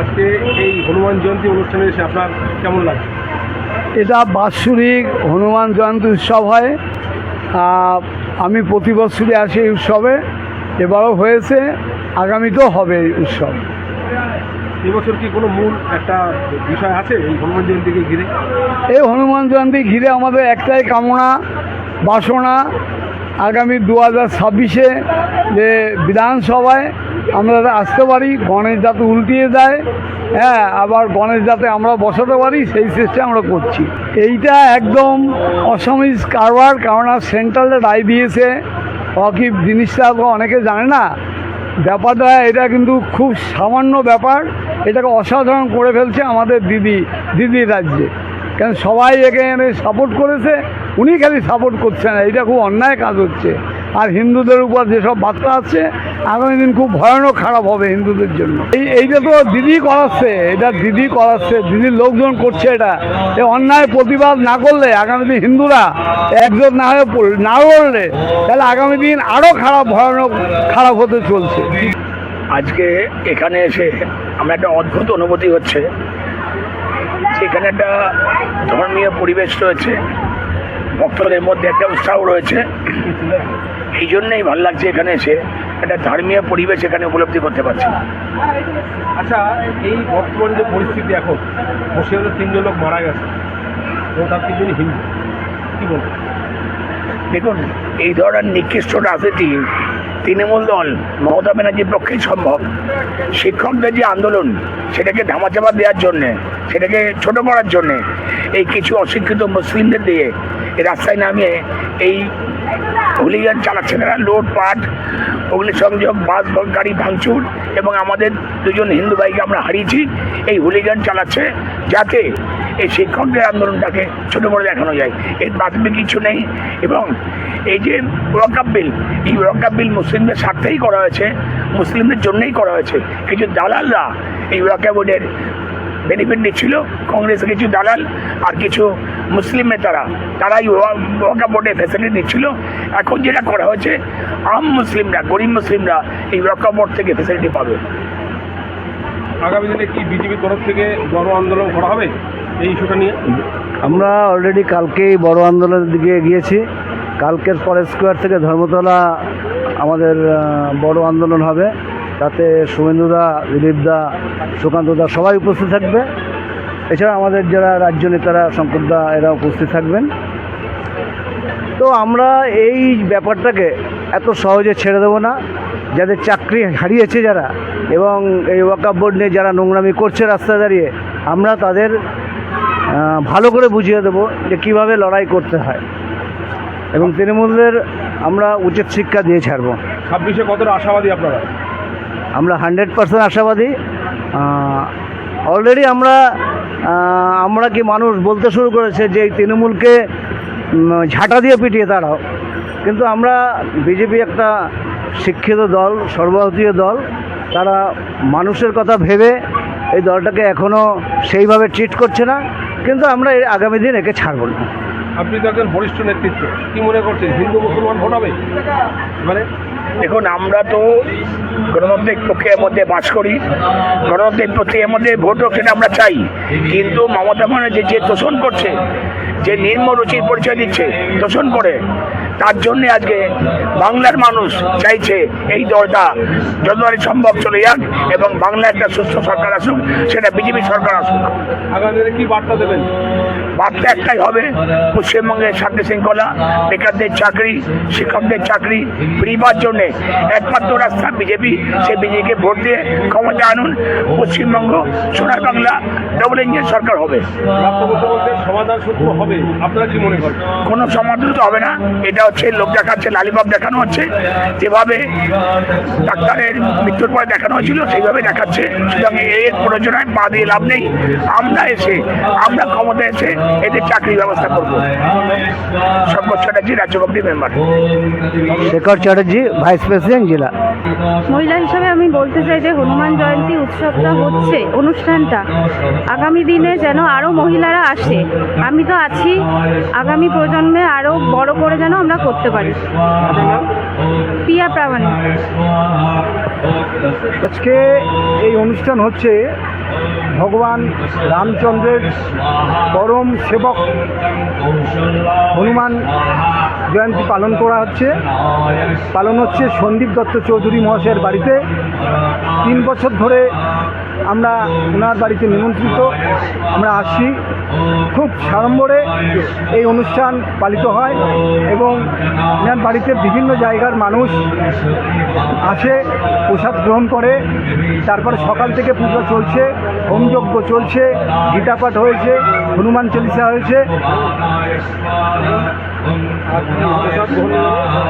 আজকে এই হনুমান জয়ন্তী অনুষ্ঠানে এসে আপনার কেমন লাগছে এটা বাৎসরিক হনুমান জয়ন্তী উৎসব হয়। আমি প্রতি বছরই আসি এই উৎসবে। এবারও হয়েছে আগামীতেও হবে এই উৎসব। এবছর কি কোনো মূল একটা বিষয় আছে এই হনুমান জয়ন্তীকে ঘিরে? এই হনুমান জয়ন্তী ঘিরে আমাদের একটাই কামনা বাসনা আগামী দু হাজার ছাব্বিশে যে বিধানসভায় আমরা আসতে পারি, গণেশ যাতে উল্টিয়ে দেয় হ্যাঁ আবার গণেশ যাতে আমরা বসাতে পারি, সেই চেষ্টা আমরা করছি। এইটা একদম অসামিজ কারবার, কারণ সেন্ট্রালে রায় দিয়েছে অকি জিনিসটা অনেকে জানে না। ব্যাপারটা এটা কিন্তু খুব সামান্য ব্যাপার, এটাকে অসাধারণ করে ফেলছে আমাদের দিদি দিদি রাজ্যে। কেন সবাই এখানে সাপোর্ট করেছে উনি খালি সাপোর্ট করছে না এটা খুব অন্যায় কাজ হচ্ছে। আর হিন্দুদের উপর যেসব বার্তা আছে, আগামী দিন খুব ভয়ানক খারাপ হবে হিন্দুদের জন্য। এই, এইটা তো দিদি করাচ্ছে, এটা দিদি করাচ্ছে, দিদির লোকজন করছে এটা। এ অন্যায় প্রতিবাদ না করলে আগামী দিন হিন্দুরা একজোট না হয়ে না লড়লে, তাহলে আগামী দিন আরও খারাপ, ভয়ানক, খারাপ হতে চলছে। আজকে এখানে এসে আমার একটা অদ্ভুত অনুভূতি হচ্ছে। এখানে একটা ধর্মীয় পরিবেশ রয়েছে। ভক্তদের মধ্যে একটা উৎসাহ রয়েছে। এই জন্যই ভালো লাগছে এখানে এসে একটা ধর্মীয় পরিবেশ এখানে উপলব্ধি করতে পারছি। আচ্ছা এই বর্তমান যে পরিস্থিতি এখন মুর্শিদাবাদের তিনজন লোক মারা গেছে এবং তার তিনজনই হিন্দু। কী বলব? দেখুন এই ধরনের নিকৃষ্ট রাজনীতি তৃণমূল দল মমতা ব্যানার্জির পক্ষেই সম্ভব। শিক্ষকদের যে আন্দোলন সেটাকে ধামাচাপা দেওয়ার জন্যে সেটাকে ছোট করার জন্যে এই কিছু অশিক্ষিত মুসলিমদের দিয়ে রাস্তায় নামিয়ে এই হুলিগান চালাচ্ছে তারা লুটপাট অগ্নিসংযোগ বাস গাড়ি ভাঙচুর এবং আমাদের দুজন হিন্দু ভাইকে আমরা হারিয়েছি। এই হুলিগান চালাচ্ছে যাতে এই শিক্ষকদের আন্দোলনটাকে ছোটো করে দেখানো যায়। এর বাস্তবে কিছু নেই এবং এই যে ওয়াকাপ বিল, এই ওয়াকাপ বিল মুসলিমদের স্বার্থেই করা হয়েছে, মুসলিমদের জন্যই করা হয়েছে। কিছু দালালরা এই ওয়াকাপ বোর্ডের বেনিফিট নিচ্ছিল কংগ্রেসের কিছু দালাল আর কিছু মুসলিম নেতারা। তারাই ওয়াকা বোর্ডে ফ্যাসিলিটি দিচ্ছিল এখন যেটা করা হয়েছে আম মুসলিমরা গরিব মুসলিমরা এই ওয়াকা বোর্ড থেকে ফ্যাসিলিটি পাবে। আগামী দিনে কি বিজেপির তরফ থেকে বড় আন্দোলন করা হবে এই ইস্যুটা নিয়ে? আমরা অলরেডি কালকেই বড় আন্দোলনের দিকে গিয়েছি কালকের ফরেস্ট স্কোয়ার থেকে ধর্মতলা আমাদের বড় আন্দোলন হবে। তাতে শুভেন্দুদা দিলীপদা, সুকান্তদা সবাই উপস্থিত থাকবে। এছাড়া আমাদের যারা রাজ্য নেতারা, শঙ্করদা, এরা উপস্থিত থাকবেন। তো আমরা এই ব্যাপারটাকে এত সহজে ছেড়ে দেবো না। যাদের চাকরি হারিয়েছে যারা এবং এই ওয়াকাপ বোর্ড নিয়ে যারা নোংরামি করছে রাস্তায় দাঁড়িয়ে, আমরা তাদের ভালো করে বুঝিয়ে দেবো যে কীভাবে লড়াই করতে হয়। এবং তৃণমূলের আমরা উচিত শিক্ষা দিয়ে ছাড়বো। ছাব্বিশে কতটা আশাবাদী আপনারা? আমরা হান্ড্রেড পার্সেন্ট আশাবাদী। অলরেডি আমরা আমরা কি মানুষ বলতে শুরু করেছে যে এই তৃণমূলকে ঝাঁটা দিয়ে পিটিয়ে তাড়াও কিন্তু আমরা বিজেপি একটা শিক্ষিত দল, সর্বভারতীয় দল, তারা মানুষের কথা ভেবে এই দলটাকে এখনও সেইভাবে ট্রিট করছে না। কিন্তু আমরা আগামী দিন একে ছাড়ব না। আপনি তো একজন বরিষ্ঠ নেতৃত্ব, কি মনে করছেন? হিন্দু মুসলমান ভোট হবে? মানে দেখুন, আমরা তো গণতান্ত্রিক প্রক্রিয়ার মধ্যে বাস করি। গণতান্ত্রিক প্রক্রিয়ার মধ্যে ভোট হোক সেটা আমরা চাই। কিন্তু মমতা ব্যানার্জি যে তোষণ করছে, যে নিম্ন রুচির পরিচয় দিচ্ছে, তোষণ করে। তার জন্য আজকে বাংলার মানুষ চাইছে এই দলটা যতবারই সম্ভব চলে যাক এবং বাংলা একটা সুস্থ সরকার আসুক সেটা বিজেপি সরকার আসুক। কি বার্তা দেবেন? বার্তা একটাই হবে পশ্চিমবঙ্গের শান্তি শৃঙ্খলা বেকারদের চাকরি শিক্ষকদের চাকরি ফিরিবার জন্য একমাত্র রাস্তা বিজেপি সেই বিজেপিকে ভোট দিয়ে ক্ষমতা আনুন। পশ্চিমবঙ্গ সোনার বাংলা ডবল ইঞ্জিন সরকার হবে। সমাধান সূত্র হবে আপনারা কি মনে করেন? কোনো সমাধান তো হবে না এটা হচ্ছে, লোক দেখাচ্ছে লালিবাব দেখানো হচ্ছে। যেভাবে ডাক্তারের মৃত্যুর পরে দেখানো হয়েছিল, সেইভাবে দেখাচ্ছে। সুতরাং এর প্রয়োজনায় পা দিয়ে লাভ নেই। আমরা এসে, আমরা ক্ষমতা এসে এদের চাকরির ব্যবস্থা করব। শঙ্কর চ্যাটার্জি, রাজ্য member. Shekhar Chatterjee, vice president, জেলা। মহিলা হিসাবে আমি বলতে চাই যে হনুমান জয়ন্তী উৎসবটা হচ্ছে, অনুষ্ঠানটা। আগামী দিনে যেন আরও মহিলারা আসে। আমি তো আছি, আগামী প্রজন্মে আরও বড় করে যেন আমরা করতে পারি। পিয়া প্রামাণিক। আজকে এই অনুষ্ঠান হচ্ছে ভগবান রামচন্দ্রের পরম সেবক হনুমান জয়ন্তী পালন করা হচ্ছে। পালন হচ্ছে সন্দীপ দত্ত চৌধুরী মহাশয়ের বাড়িতে। তিন বছর ধরে আমরা ওনার বাড়িতে নিমন্ত্রিত। আমরা আসি খুব সাড়ম্বরে এই অনুষ্ঠান পালিত হয় এবং ওনার বাড়িতে বিভিন্ন জায়গার মানুষ আসে, প্রসাদ গ্রহণ করে। তারপরে সকাল থেকে পুজো চলছে হোমযজ্ঞ চলছে গীতা পাঠ হয়েছে, হনুমান চল্লিশা হয়েছে।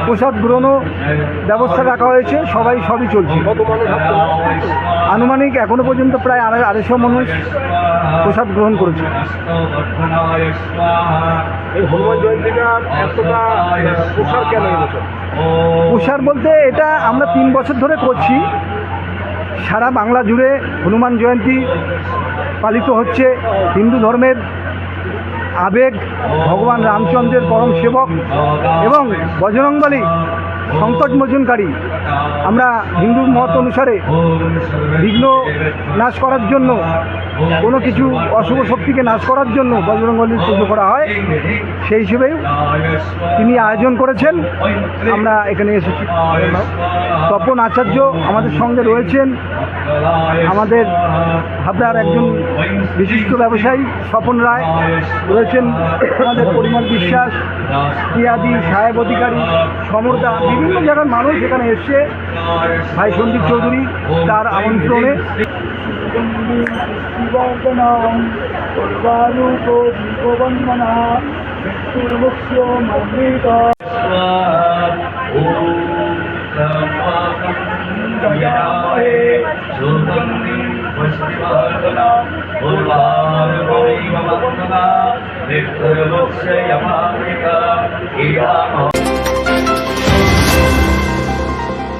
প্রসাদ গ্রহণও ব্যবস্থা রাখা হয়েছে, সবাই সবই চলছে। আনুমানিক এখনও পর্যন্ত প্রায় আড়াই আড়াইশো মানুষ প্রসাদ গ্রহণ করেছে। প্রসার বলতে এটা আমরা তিন বছর ধরে করছি। সারা বাংলা জুড়ে হনুমান জয়ন্তী পালিত হচ্ছে। হিন্দু ধর্মের আবেগ, ভগবান রামচন্দ্রের পরম সেবক এবং বজরংবলী, সংকট মোচনকারী আমরা হিন্দু মত অনুসারে বিঘ্ন নাশ করার জন্য কোনো কিছু অশুভ শক্তিকে নাশ করার জন্য বজরংবলীর পুজো করা হয়, সেই হিসেবেই তিনি আয়োজন করেছেন। আমরা এখানে এসেছি। তপন আচার্য আমাদের সঙ্গে রয়েছেন। আমাদের হাবড়ার একজন বিশিষ্ট ব্যবসায়ী স্বপন রায় রয়েছেন। আমাদের পরিমল বিশ্বাস, পিয়াদি, সাহেব অধিকারী, সমরদা, বিভিন্ন জায়গার মানুষ এখানে এসছে। ভাই সন্দীপ চৌধুরী তার আমন্ত্রণে। Yamaha, Victor Lux, Yamaha, Ida.